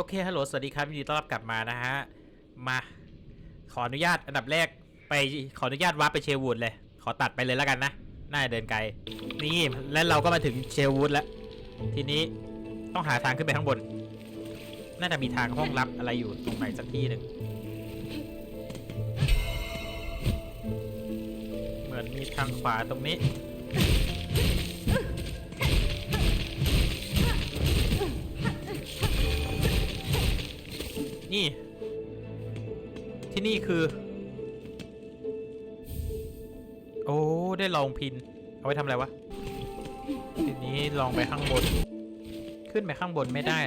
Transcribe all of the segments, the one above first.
โอเค ฮัลโหล สวัสดีครับยินดีต้อนรับกลับมานะฮะ มา ขออนุญาตอันดับแรกไปขออนุญาตวาร์ปไปเชลวูดเลย ขอตัดไปเลยแล้วกันนะ น่าจะเดินไกล นี่ และเราก็มาถึงเชลวูดแล้ว ทีนี้ต้องหาทางขึ้นไปข้างบน น่าจะมีทางห้องลับอะไรอยู่ตรงไหนสักที่หนึ่ง เหมือนมีทางขวาตรงนี้ นี่ ที่นี่คือ โอ้ ได้ลองพิน เอาไว้ทำอะไรวะ ทีนี้ลองไปข้างบน ขึ้นไปข้างบนไม่ได้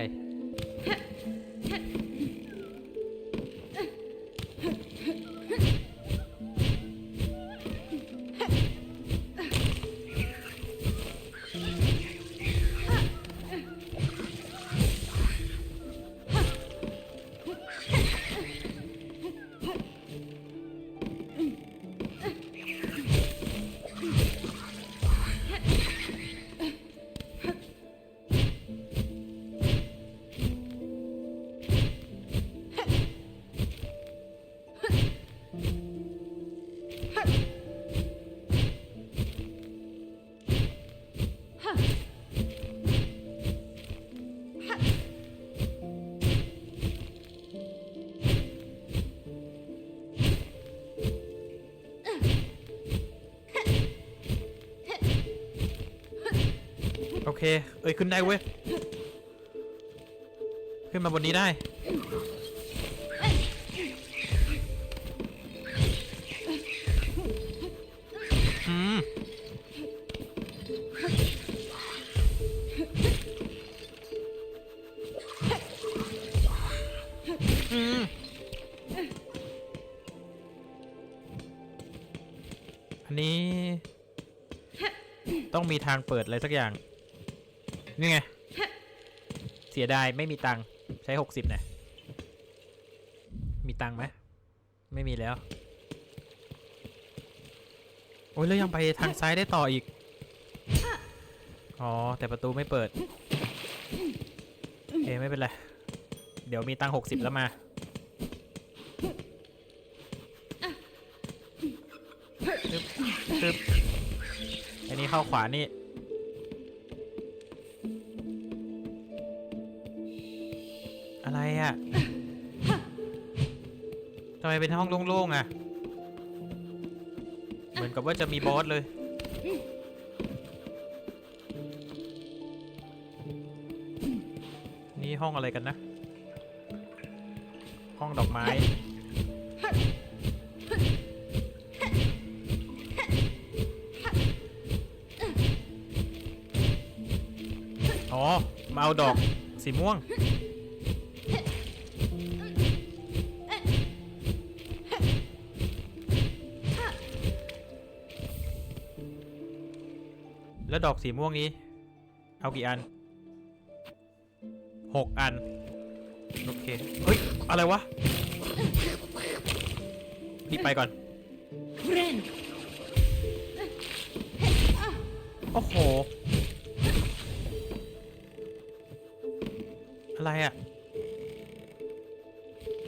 เค เอ้ย ขึ้นได้เว้ย ขึ้นมาบนนี้ได้ อืม อืม อันนี้ ต้องมีทางเปิดอะไรสักอย่าง นี่ไง เสียดายไม่มีตังค์ใช้หกสิบนะมีตังค์ไหมไม่มีแล้ว โอ้ยแล้วยังไปทางซ้ายได้ต่ออีก อ๋อ แต่ประตูไม่เปิดโอเคไม่เป็นไร เดี๋ยวมีตังค์หกสิบแล้วมา ตึ๊บตึ๊บอันนี้เข้าขวานี่ อะไรอะ่ะทำไมเป็นห้องโล่งๆอะ เหมือนกับว่าจะมีบอสเลย นี่ห้องอะไรกันนะ ห้องดอกไม้ อ๋อ มาเอาดอกสีม่วง ดอกสีม่วงนี้ เอากี่อันหกอัน โอเค เฮ้ย อะไรวะรีบไปก่อน โอ้โห อะไรอะ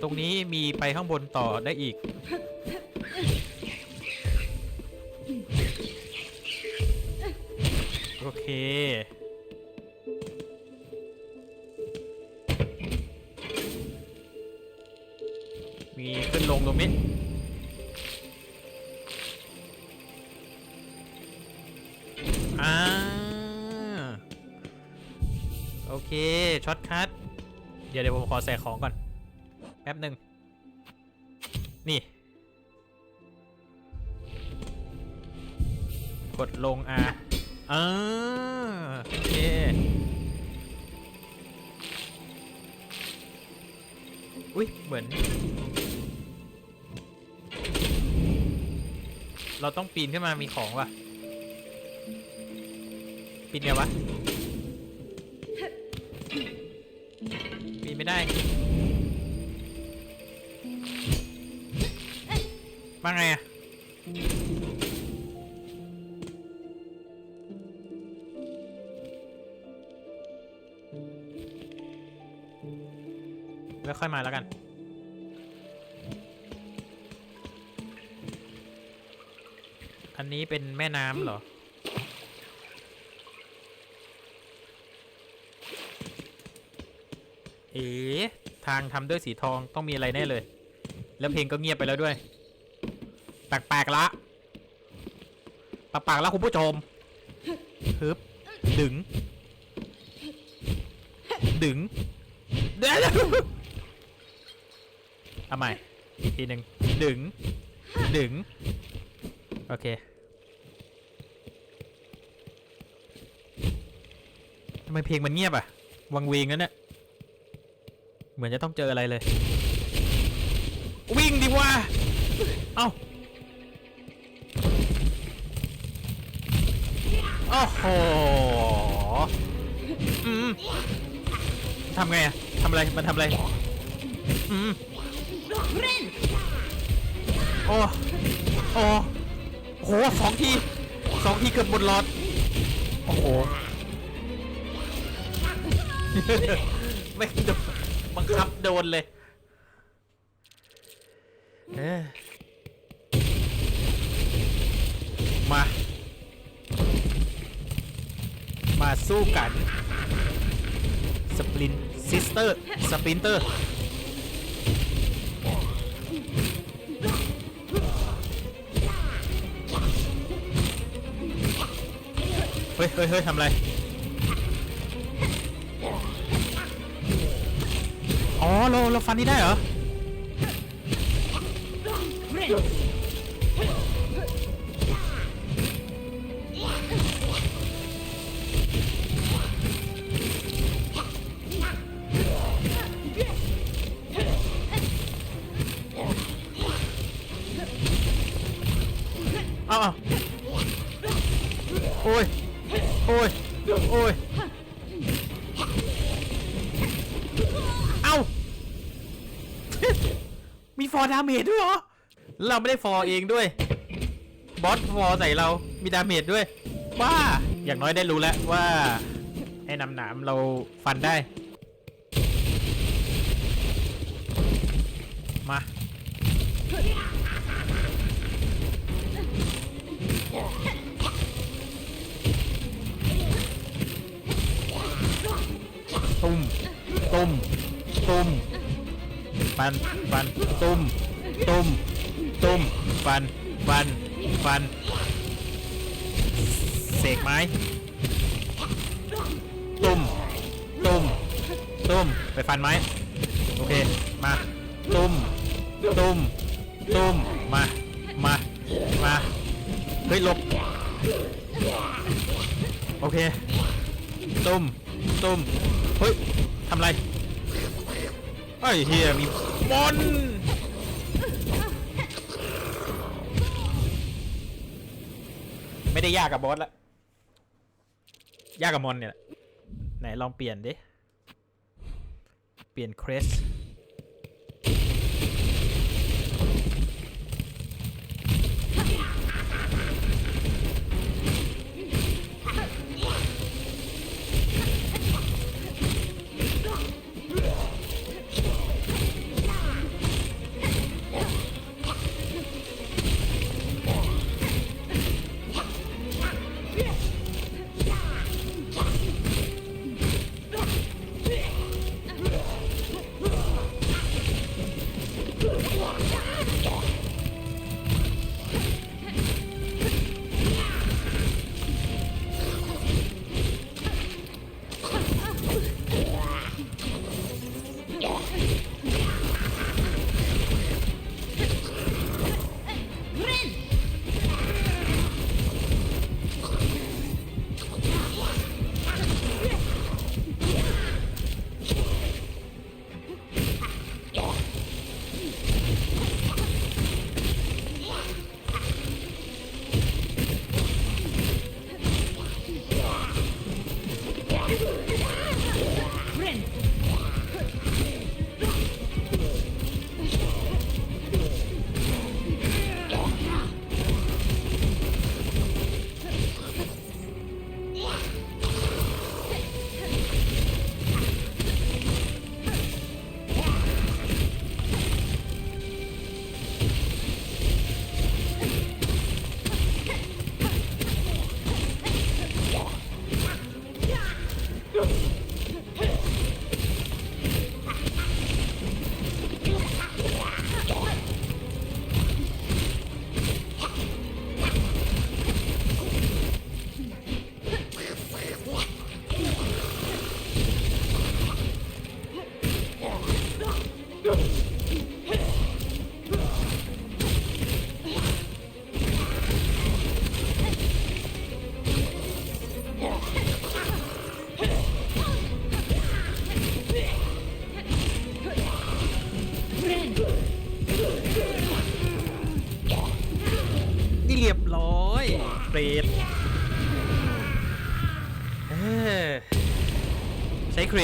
ตรงนี้มีไปข้างบนต่อได้อีก โอเค มีขึ้นลงตรงนี้อ่าโอเคช็อตคัทเดี๋ยวเดี๋ยวผมขอใส่ของก่อน แป๊บหนึ่งนี่ กดลงอะ อ่าโอเคอุ้ยเหมือน เราต้องปีนขึ้นมามีของว่ะ ปีนไงวะ ปีนไม่ได้มาไงอะ ค่อยมาแล้วกัน อันนี้เป็นแม่น้ำเหรอ เอ๋ทางทำด้วยสีทองต้องมีอะไรแน่เลย แล้วเพลงก็เงียบไปแล้วด้วย แปลกๆละแปลกๆแล้วคุณผู้ชมฮึบดึง ดึงเดี๋ยว เอาใหม่อีกทีหนึ่งดึงดึงโอเคทำไมเพลงมันเงียบอะ วังเวงนั่นเนี่ยเหมือนจะต้องเจออะไรเลย วิ่งดีกว่า เอ้าโอ้โหอืมทำไงอะทำอะไร มันทำอะไร อืม โอ้โอ้โหสองทีสองทีเกือบหมดหลอด โอ้โห ไม่โดนบังคับโดนเลยเอ้ยมา มาสู้กัน สปรินซิสเตอร์ สปรินเตอร์ ฮ้ยเฮ้ยเฮ้ยทำอะไร อ๋อเราเราฟันนี่ได้เหรอ เอาเอาโอ้ย โอ้ย โอ้ย เอ้า มีฟอร์ดาเมจด้วยเหรอ เราไม่ได้ฟอร์เองด้วย บอสฟอร์ใส่เรา มีดาเมจด้วย บ้า อย่างน้อยได้รู้แล้วว่า ไอ้นำหนามเราฟันได้ มา ตุ้ม ตุ้ม ตุ้ม ฟัน ฟัน ตุ้ม ตุ้ม ตุ้ม ฟัน ฟัน ฟัน เสกไม้ ตุ้ม ตุ้ม ตุ้ม ไปฟันไม้ โอเค มา ตุ้ม ตุ้ม ตุ้ม มา มา มา เฮ้ย หลบ โอเค ตุ้ม ตุ้ม เฮ้ยทำไรไอ้เฮียมีบอลไม่ได้ยากกับบอสละยากกับมอนเนี่ยแหละไหนลองเปลี่ยนดิ เปลี่ยนเครส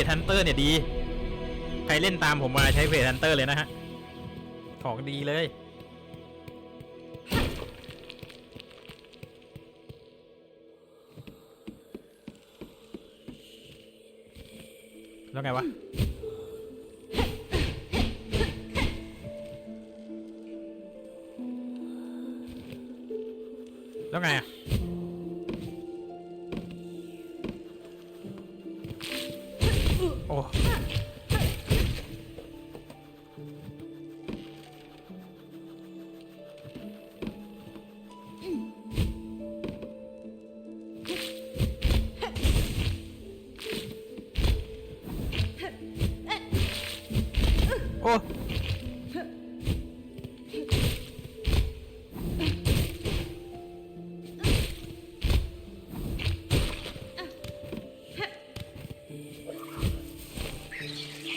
ฮันเตอร์เนี่ยดี ใครเล่นตามผมมาใช้เครดฮันเตอร์เลยนะฮะ ของดีเลย แล้วไงวะแล้วไงอะ อ้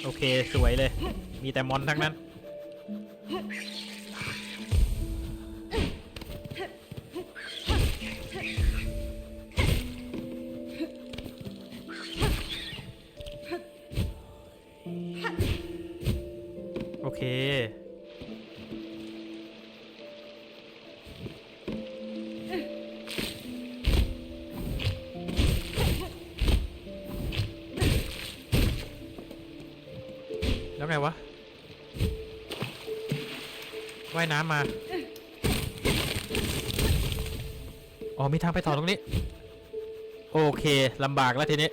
โอเค สวยเลย มีแต่มอนทั้งนั้น ว่ายน้ำมา อ๋อมีทางไปต่อตรงนี้ โอเคลำบากแล้วทีนี้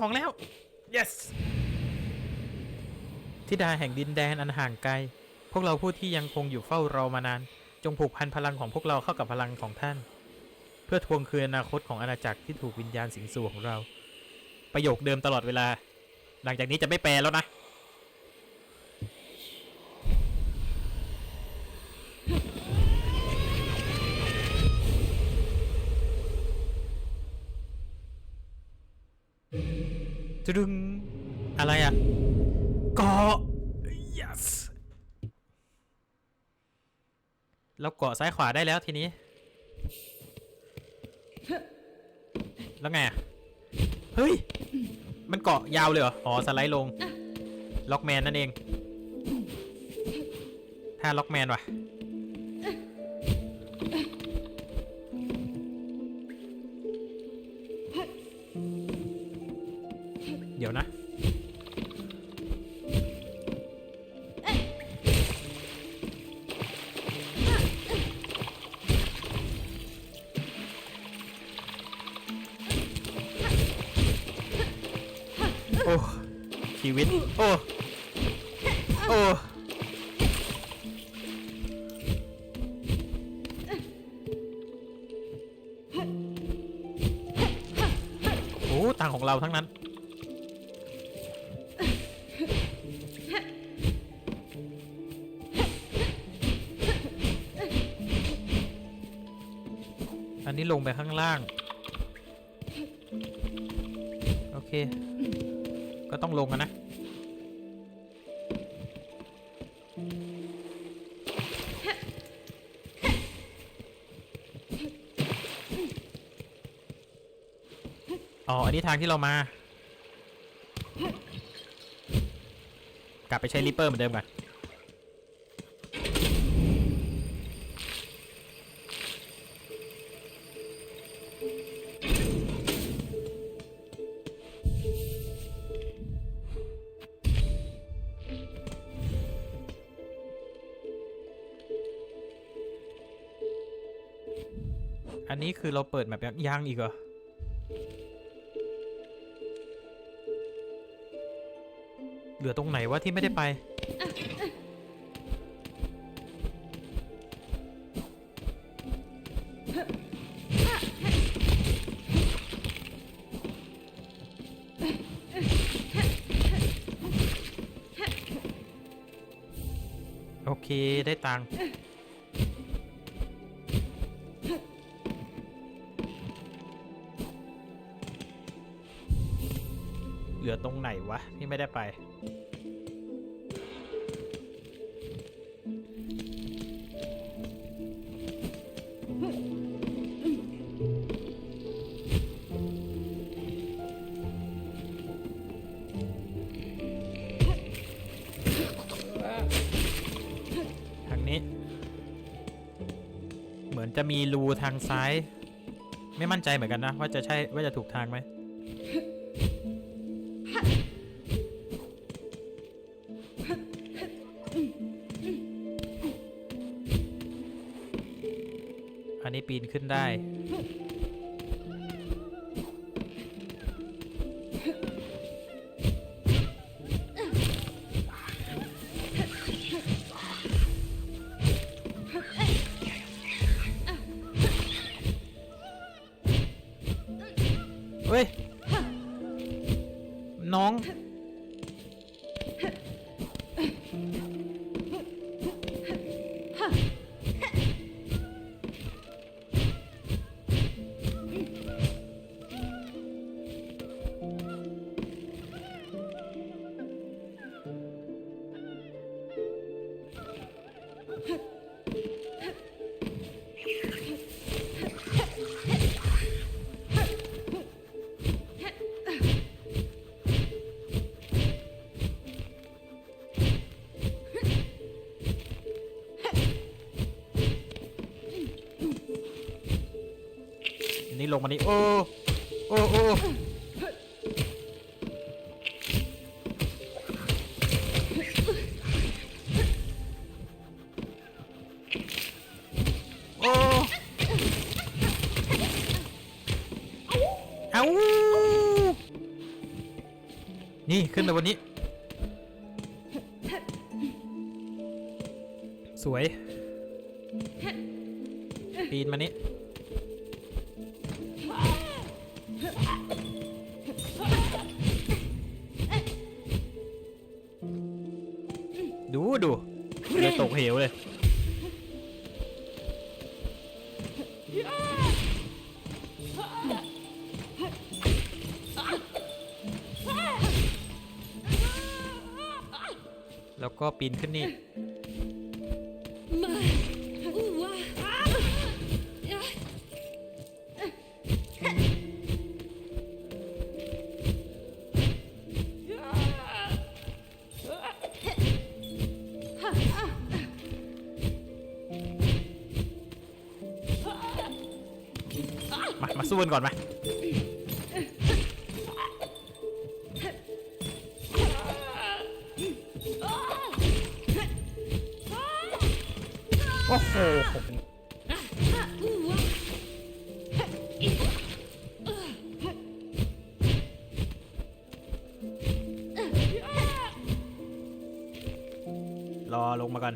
ของแล้ว yes ทิดาแห่งดินแดนอันห่างไกล พวกเราผู้ที่ยังคงอยู่เฝ้ารอมานาน จงผูกพันพลังของพวกเราเข้ากับพลังของท่าน เพื่อทวงคืนอนาคตของอาณาจักรที่ถูกวิญญาณสิงสู่ของเรา ประโยคเดิมตลอดเวลา หลังจากนี้จะไม่แปลแล้วนะ จะดึงอะไรอะเกาะ yes เราเกาะซ้ายขวาได้แล้วทีนี้ แล้วไงอะ เฮ้ย มันเกาะยาวเลยเหรอ อ๋อ สไลด์ลง ล็อกแมนนั่นเอง ถ้าล็อกแมนว่ะ เราทั้งนั้น อันนี้ลงไปข้างล่าง โอเค ก็ต้องลงกันนะ อ๋อ อันนี้ทางที่เรามา กลับไปใช้ริปเปอร์เหมือนเดิมกันอันนี้คือเราเปิดแบบยังอีกเหรอ เหลือตรงไหนวะที่ไม่ได้ไป โอเคได้ตังค์ วะที่ไม่ได้ไป ทางนี้ เหมือนจะมีรูทางซ้าย ไม่มั่นใจเหมือนกันนะ ว่าจะใช่ว่าจะถูกทางไหม ปีนขึ้นได้ เฮ้ย น้อง งมานี่โอ้โอ้โอ้โอ้เอานี่ขึ้นไปบนนี้ สวย ปีนมานี่ แล้วก็ปีนขึ้นนี่ มาอู้ว้าอะมามาสู้กันก่อนมา รอลงมาก่อน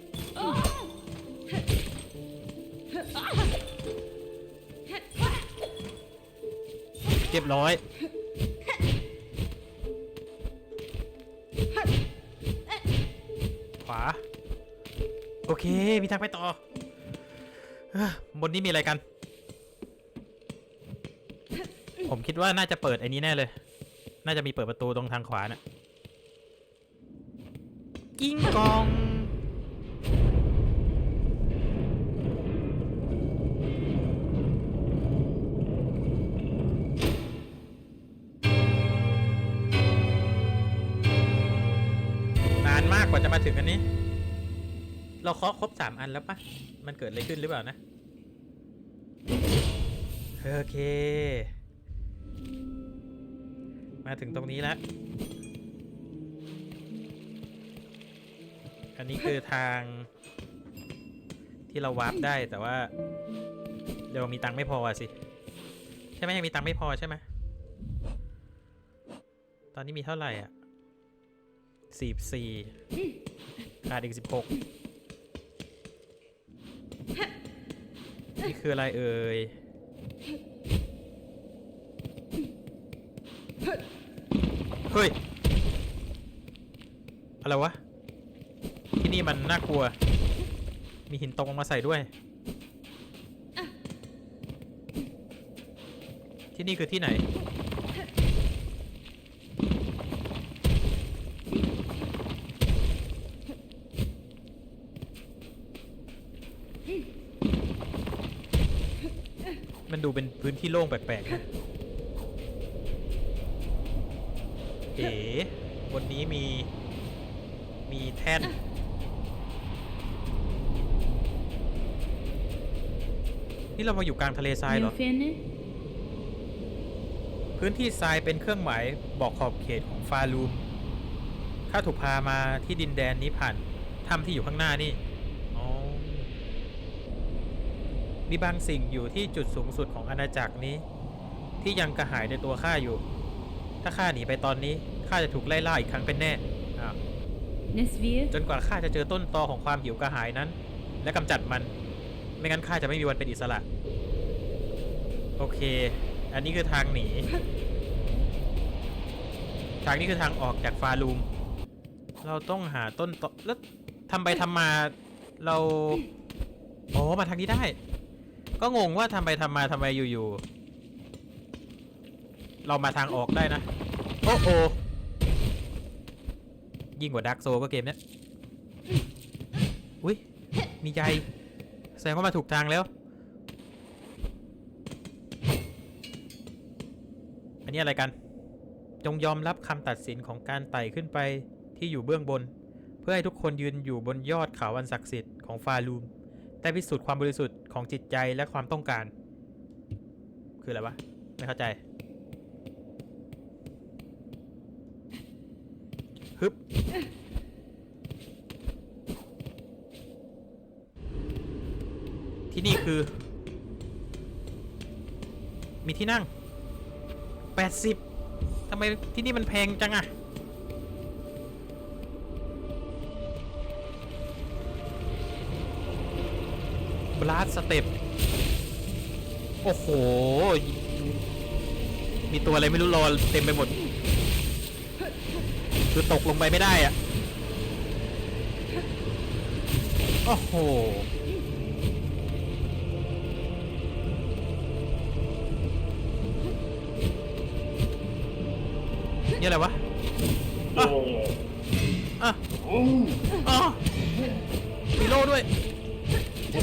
เก็บร้อย ขวา โอเค มีทางไปต่อ บนนี้มีอะไรกัน ผมคิดว่าน่าจะเปิดไอ้นี้แน่เลย น่าจะมีเปิดประตูตรงทางขวานะ่ะกิ้งกอง เราเคาะครบสามอันแล้วปะมันเกิดอะไรขึ้นหรือเปล่านะ โอเค มาถึงตรงนี้แล้ว อันนี้คือทางที่เราวาร์ปได้แต่ว่าเรามีตังค์ไม่พอสิ ใช่ไหมยังมีตังค์ไม่พอใช่ไหมตอนนี้มีเท่าไหร่อะสี่สี่ขาดอีกสิบหก นี่คืออะไรเอ่ย เฮ้ย อะไรวะ ที่นี่มันน่ากลัว มีหินตกลงมาใส่ด้วย ที่นี่คือที่ไหน มัน ดูเป็นพื้นที่โล่งแปลกๆนะเอ๋บนนี้มี มีแท่น นี่เรามาอยู่กลางทะเลทรายเหรอ You finished? พื้นที่ทรายเป็นเครื่องหมายบอกขอบเขตของฟาลูมข้าถูกพามาที่ดินแดนนี้ผ่านถ้ำที่อยู่ข้างหน้านี่ อ๋อ มีบางสิ่งอยู่ที่จุดสูงสุดของอาณาจักรนี้ ที่ยังกระหายในตัวข้าอยู่ ถ้าข้าหนีไปตอนนี้ข้าจะถูกไล่ล่าอีกครั้งเป็นแน่อ้าว Nesvir? จนกว่าข้าจะเจอต้นตอของความหิวกระหายนั้น และกำจัดมัน ไม่งั้นข้าจะไม่มีวันเป็นอิสระ โอเค อันนี้คือทางหนี ทางนี้คือทางออกจากฟาลูม เราต้องหาต้นตอแล้วทำไปทำมาเราอ๋อมาทางนี้ได้ ก็งงว่าทำไปทำมาทำไมอยู่ๆ เรามาทางออกได้นะ โอ้โอยิ่งกว่าดักโซก็เกมเนี้ย อุ้ย มีใจ แสดงว่ามาถูกทางแล้ว อันนี้อะไรกัน จงยอมรับคำตัดสินของการไต่ขึ้นไปที่อยู่เบื้องบน เพื่อให้ทุกคนยืนอยู่บนยอดเขาอันศักดิ์สิทธิ์ของฟาลูมได้พิสูจน์ความบริสุทธิ์ ของจิตใจและความต้องการ คืออะไรวะ ไม่เข้าใจ ฮึบ ที่นี่คือ มีที่นั่ง 80ทำไมที่นี่มันแพงจังอะ บลัสสเต็ป โอ้โห มีตัวอะไรไม่รู้รอเต็มไปหมด คือตกลงไปไม่ได้อะโอ้โห นี่อะไรวะอะอะอะมีโล่ด้วย โอ้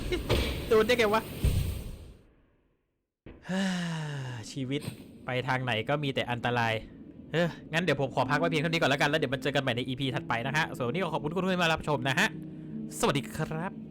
ยโดนได้ไงวะชีวิตไปทางไหนก็มีแต่อันตราย เออ งั้นเดี๋ยวผมขอพักไว้เพียงเท่านี้ก่อนแล้วกัน แล้วเดี๋ยวมาเจอกันใหม่ใน EP ถัดไปนะฮะส่วนวันนี้ก็ขอบคุณทุกคนที่มารับชมนะฮะ สวัสดีครับ